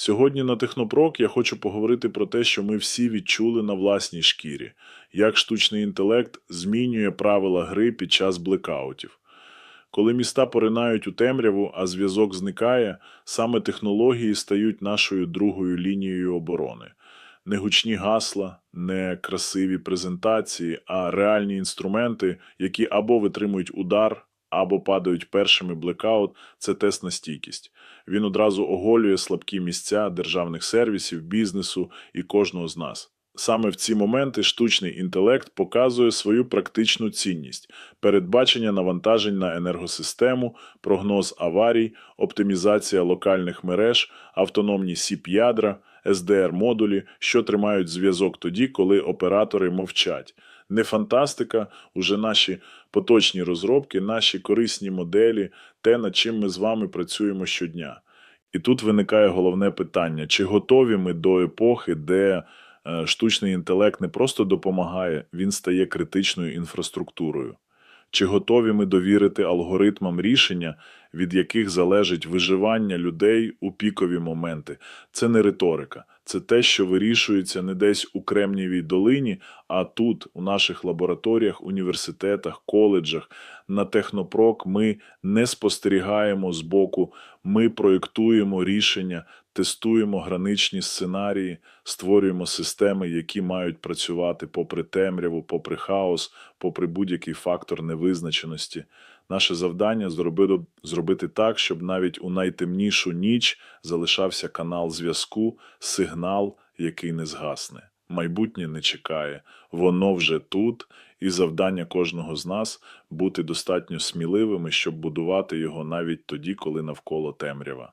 Сьогодні на Технопрок я хочу поговорити про те, що ми всі відчули на власній шкірі, як штучний інтелект змінює правила гри під час блекаутів. Коли міста поринають у темряву, а зв'язок зникає, саме технології стають нашою другою лінією оборони. Не гучні гасла, не красиві презентації, а реальні інструменти, які або витримують удар, або падають першими блекаут це тест на стійкість. Він одразу оголює слабкі місця державних сервісів, бізнесу і кожного з нас. Саме в ці моменти штучний інтелект показує свою практичну цінність, передбачення навантажень на енергосистему, прогноз аварій, оптимізація локальних мереж, автономні СІП-ядра, SDR-модулі, що тримають зв'язок тоді, коли оператори мовчать. Не фантастика, уже наші поточні розробки, наші корисні моделі, те, над чим ми з вами працюємо щодня. І тут виникає головне питання: чи готові ми до епохи, де е, штучний інтелект не просто допомагає, він стає критичною інфраструктурою? Чи готові ми довірити алгоритмам рішення, від яких залежить виживання людей у пікові моменти? Це не риторика, це те, що вирішується не десь у Кремнієвій долині, а тут, у наших лабораторіях, університетах, коледжах. На Технопрок ми не спостерігаємо збоку, ми проєктуємо рішення, тестуємо граничні сценарії, створюємо системи, які мають працювати попри темряву, попри хаос, попри будь-який фактор невизначеності. Наше завдання зробити, так, щоб навіть у найтемнішу ніч залишався канал зв'язку, сигнал, який не згасне. Майбутнє не чекає, воно вже тут, і завдання кожного з нас бути достатньо сміливими, щоб будувати його навіть тоді, коли навколо темрява.